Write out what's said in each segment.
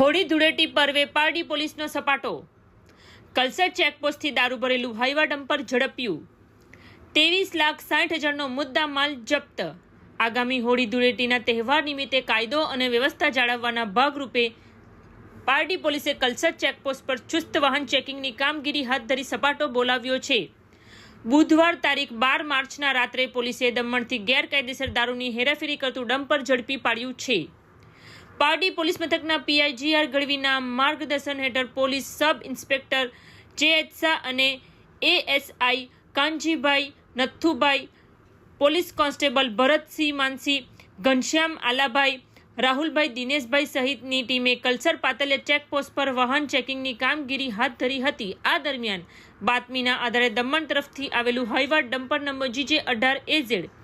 હોળી ધૂળેટી પર્વે પારડી પોલીસનો સપાટો. કલસર ચેકપોસ્ટથી દારૂ ભરેલું હાઈવા ડમ્પર ઝડપ્યું. ત્રેવીસ લાખ સાઠ હજારનો મુદ્દા માલ જપ્ત. આગામી હોળી ધૂળેટીના તહેવાર નિમિત્તે કાયદો અને વ્યવસ્થા જાળવવાના ભાગરૂપે પારડી પોલીસે કલસર ચેકપોસ્ટ પર ચુસ્ત વાહન ચેકિંગની કામગીરી હાથ ધરી સપાટો બોલાવ્યો છે. બુધવાર તારીખ બાર માર્ચના રાત્રે પોલીસે દમણથી ગેરકાયદેસર દારૂની હેરાફેરી કરતું ડમ્પર ઝડપી પાડ્યું છે. પારડી પોલીસ મથકના પીઆઈ જીઆર ગઢવીના માર્ગદર્શન હેઠળ police sub inspector J H Shah અને ASI Kanjibhai Nathubhai, police constable Bharatsinh Mansi, Ghanshyam Alabhai, Rahulbhai Dineshbhai સહિતની ટીમે કલસર પાતલિયા ચેકપોસ્ટ પર વાહન ચેકિંગની કામગીરી હાથ ધરી હતી. આ દરમિયાન બાતમીના આધારે દમણ તરફથી આવેલું હાઈવા ડમ્પર નંબર જીજે અઢાર એઝેડ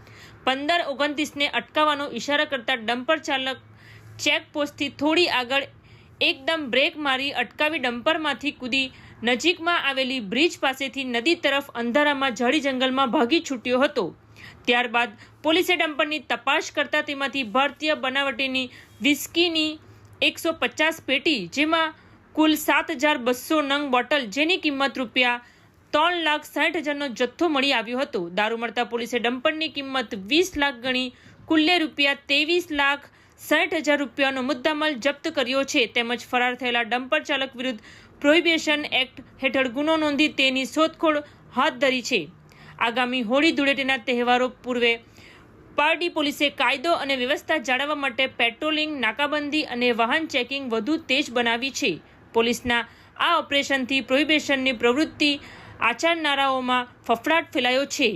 પંદર ઓગણત્રીસને અટકાવવાનો ઇશારા કરતા ડમ્પર ચાલક ચેકપોસ્ટથી થોડી આગળ એકદમ બ્રેક મારી અટકાવી ડમ્પરમાંથી કૂદી નજીકમાં આવેલી બ્રિજ પાસેથી નદી તરફ અંધારામાં ઝાડી જંગલમાં ભાગી છૂટ્યો હતો. ત્યારબાદ પોલીસે ડમ્પરની તપાસ કરતા તેમાંથી ભારતીય બનાવટીની વિસ્કીની એકસો પચાસ પેટી, જેમાં કુલ સાત હજાર બસો નંગ બોટલ જેની કિંમત રૂપિયા ત્રણ લાખ સાઠ હજારનો જથ્થો મળી આવ્યો હતો. દારૂ મળતા પોલીસે ડમ્પરની કિંમત વીસ લાખ ગણી, કુલ્લે રૂપિયા ત્રેવીસ લાખ સાઠ હજાર રૂપિયાનો મુદ્દામાલ જપ્ત કર્યો છે. તેમજ ફરાર થયેલા ડમ્પર ચાલક વિરુદ્ધ પ્રોહિબિશન એક્ટ હેઠળ ગુનો નોંધી તેની શોધખોળ હાથ ધરી છે. આગામી હોળી ધૂળેટીના તહેવારો પૂર્વે પારડી પોલીસે કાયદો અને વ્યવસ્થા જાળવવા માટે પેટ્રોલિંગ, નાકાબંધી અને વાહન ચેકિંગ વધુ તેજ બનાવી છે. પોલીસના આ ઓપરેશનથી પ્રોહિબિશનની પ્રવૃત્તિ આચરનારાઓમાં ફફડાટ ફેલાયો છે.